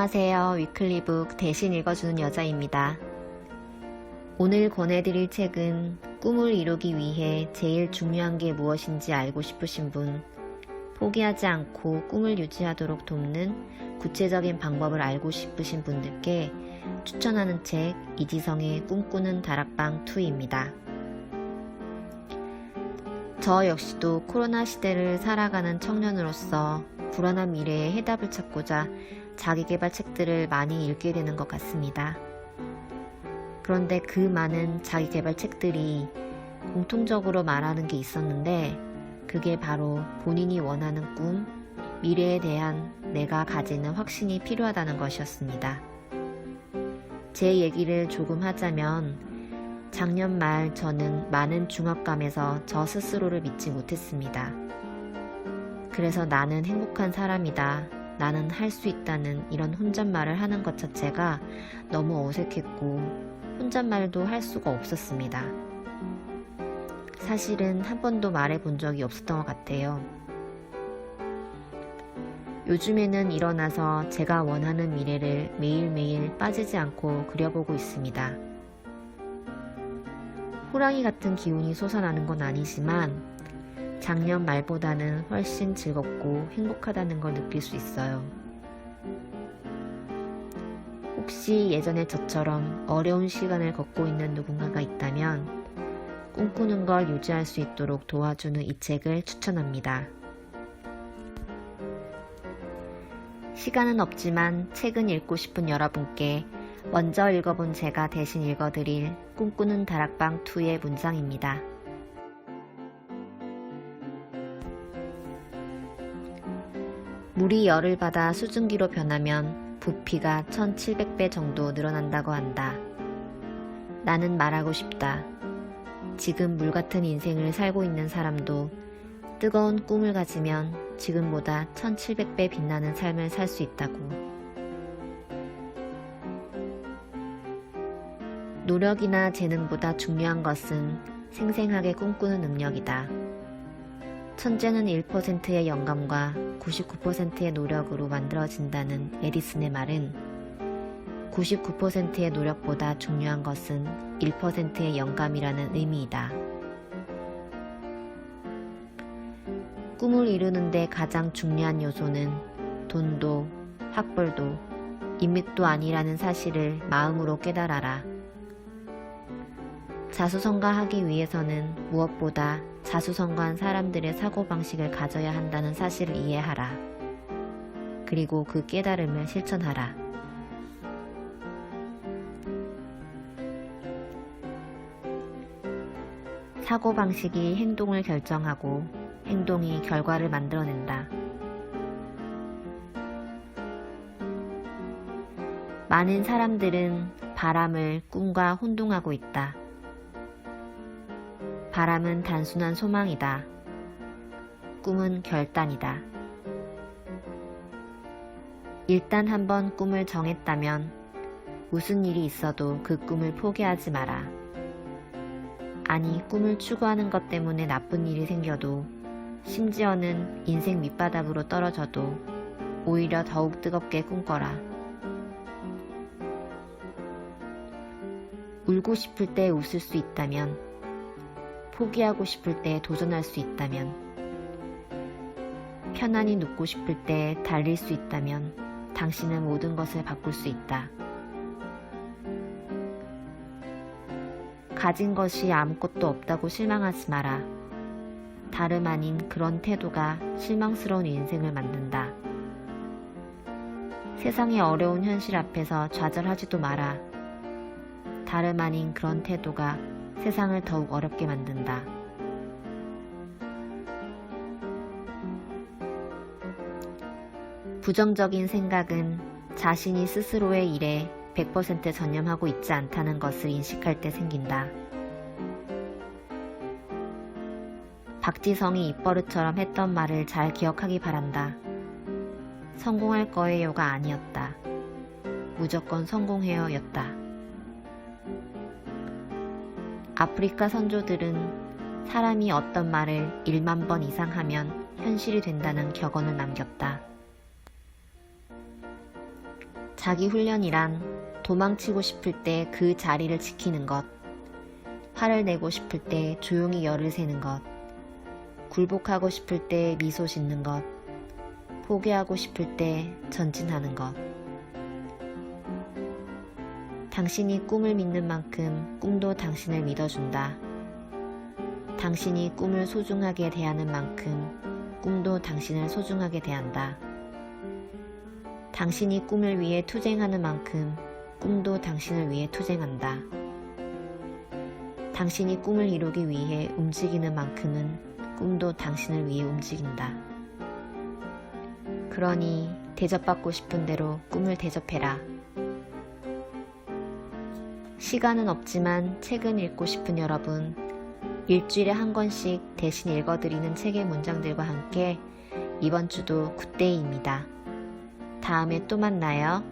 안녕하세요. 위클리북 대신 읽어주는 여자입니다. 오늘 권해드릴 책은 꿈을 이루기 위해 제일 중요한 게 무엇인지 알고 싶으신 분, 포기하지 않고 꿈을 유지하도록 돕는 구체적인 방법을 알고 싶으신 분들께 추천하는 책 이지성의 꿈꾸는 다락방 2입니다. 저 역시도 코로나 시대를 살아가는 청년으로서 불안한 미래에 해답을 찾고자 자기개발 책들을 많이 읽게 되는 것 같습니다. 그런데 그 많은 자기개발 책들이 공통적으로 말하는 게 있었는데 그게 바로 본인이 원하는 꿈, 미래에 대한 내가 가지는 확신이 필요하다는 것이었습니다. 제 얘기를 조금 하자면 작년 말 저는 많은 중압감에서 저 스스로를 믿지 못했습니다. 그래서 나는 행복한 사람이다. 나는 할 수 있다는 이런 혼잣말을 하는 것 자체가 너무 어색했고 혼잣말도 할 수가 없었습니다. 사실은 한 번도 말해 본 적이 없었던 것 같아요. 요즘에는 일어나서 제가 원하는 미래를 매일매일 빠지지 않고 그려보고 있습니다. 호랑이 같은 기운이 솟아나는 건 아니지만 작년 말보다는 훨씬 즐겁고 행복하다는 걸 느낄 수 있어요. 혹시 예전에 저처럼 어려운 시간을 겪고 있는 누군가가 있다면 꿈꾸는 걸 유지할 수 있도록 도와주는 이 책을 추천합니다. 시간은 없지만 책은 읽고 싶은 여러분께 먼저 읽어본 제가 대신 읽어드릴 꿈꾸는 다락방 2의 문장입니다. 물이 열을 받아 수증기로 변하면 부피가 1700배 정도 늘어난다고 한다. 나는 말하고 싶다. 지금 물 같은 인생을 살고 있는 사람도 뜨거운 꿈을 가지면 지금보다 1700배 빛나는 삶을 살 수 있다고. 노력이나 재능보다 중요한 것은 생생하게 꿈꾸는 능력이다. 천재는 1%의 영감과 99%의 노력으로 만들어진다는 에디슨의 말은 99%의 노력보다 중요한 것은 1%의 영감이라는 의미이다. 꿈을 이루는데 가장 중요한 요소는 돈도 학벌도 인맥도 아니라는 사실을 마음으로 깨달아라. 자수성가하기 위해서는 무엇보다 자수성가한 사람들의 사고방식을 가져야 한다는 사실을 이해하라. 그리고 그 깨달음을 실천하라. 사고방식이 행동을 결정하고 행동이 결과를 만들어낸다. 많은 사람들은 바람을 꿈과 혼동하고 있다. 바람은 단순한 소망이다. 꿈은 결단이다. 일단 한번 꿈을 정했다면 무슨 일이 있어도 그 꿈을 포기하지 마라. 아니, 꿈을 추구하는 것 때문에 나쁜 일이 생겨도 심지어는 인생 밑바닥으로 떨어져도 오히려 더욱 뜨겁게 꿈꿔라. 울고 싶을 때 웃을 수 있다면 포기하고 싶을 때 도전할 수 있다면, 편안히 눕고 싶을 때 달릴 수 있다면, 당신은 모든 것을 바꿀 수 있다. 가진 것이 아무것도 없다고 실망하지 마라. 다름 아닌 그런 태도가 실망스러운 인생을 만든다. 세상의 어려운 현실 앞에서 좌절하지도 마라. 다름 아닌 그런 태도가 세상을 더욱 어렵게 만든다. 부정적인 생각은 자신이 스스로의 일에 100% 전념하고 있지 않다는 것을 인식할 때 생긴다. 박지성이 입버릇처럼 했던 말을 잘 기억하기 바란다. 성공할 거예요가 아니었다. 무조건 성공해요 였다. 아프리카 선조들은 사람이 어떤 말을 1만 번 이상 하면 현실이 된다는 격언을 남겼다. 자기 훈련이란 도망치고 싶을 때 그 자리를 지키는 것, 화를 내고 싶을 때 조용히 열을 새는 것, 굴복하고 싶을 때 미소 짓는 것, 포기하고 싶을 때 전진하는 것. 당신이 꿈을 믿는 만큼 꿈도 당신을 믿어준다. 당신이 꿈을 소중하게 대하는 만큼 꿈도 당신을 소중하게 대한다. 당신이 꿈을 위해 투쟁하는 만큼 꿈도 당신을 위해 투쟁한다. 당신이 꿈을 이루기 위해 움직이는 만큼은 꿈도 당신을 위해 움직인다. 그러니 대접받고 싶은 대로 꿈을 대접해라. 시간은 없지만 책은 읽고 싶은 여러분, 일주일에 한 권씩 대신 읽어드리는 책의 문장들과 함께 이번 주도 굿데이입니다. 다음에 또 만나요.